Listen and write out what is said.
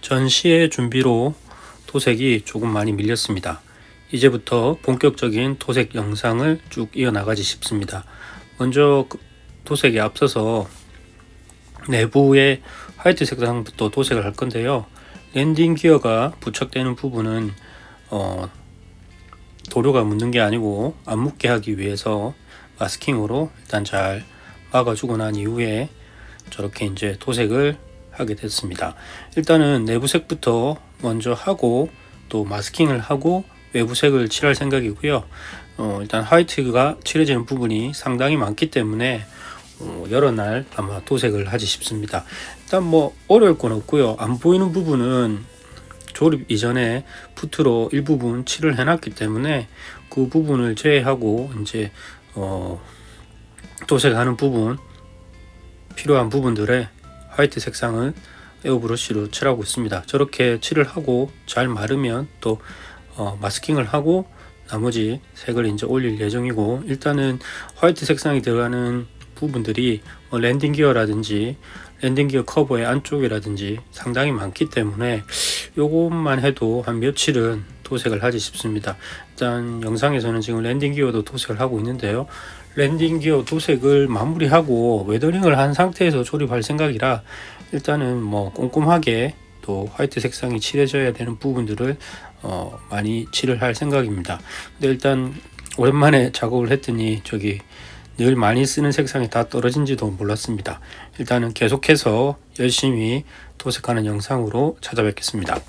전시의 준비로 도색이 조금 많이 밀렸습니다. 이제부터 본격적인 도색 영상을 쭉 이어나가지 싶습니다. 먼저 그 도색에 앞서서 내부의 화이트 색상부터 도색을 할 건데요. 랜딩 기어가 부착되는 부분은 어, 도료가 묻는 게 아니고 안 묻게 하기 위해서 마스킹으로 일단 잘 막아주고 난 이후에 저렇게 이제 도색을 하게 됐습니다. 일단은 내부색부터 먼저 하고 또 마스킹을 하고 외부색을 칠할 생각이고요. 어, 일단 화이트가 칠해지는 부분이 상당히 많기 때문에 어, 여러 날 아마 도색을 하지 싶습니다. 일단 뭐 어려울 건 없고요. 안 보이는 부분은 조립 이전에 푸트로 일부분 칠을 해놨기 때문에 그 부분을 제외하고 이제 어, 도색하는 부분 필요한 부분들에 화이트 색상을 에어브러쉬로 칠하고 있습니다. 저렇게 칠을 하고 잘 마르면 또 어, 마스킹을 하고 나머지 색을 이제 올릴 예정이고 일단은 화이트 색상이 들어가는 부분들이 뭐 랜딩 기어라든지 랜딩 기어 커버의 안쪽이라든지 상당히 많기 때문에 요것만 해도 한 며칠은 도색을 하지 싶습니다. 일단 영상에서는 지금 랜딩 기어도 도색을 하고 있는데요. 랜딩 기어 도색을 마무리하고 웨더링을 한 상태에서 조립할 생각이라 일단은 뭐 꼼꼼하게 또 화이트 색상이 칠해져야 되는 부분들을 어 많이 칠을 할 생각입니다. 근데 일단 오랜만에 작업을 했더니 저기 늘 많이 쓰는 색상이 다 떨어진지도 몰랐습니다. 일단은 계속해서 열심히 도색하는 영상으로 찾아뵙겠습니다.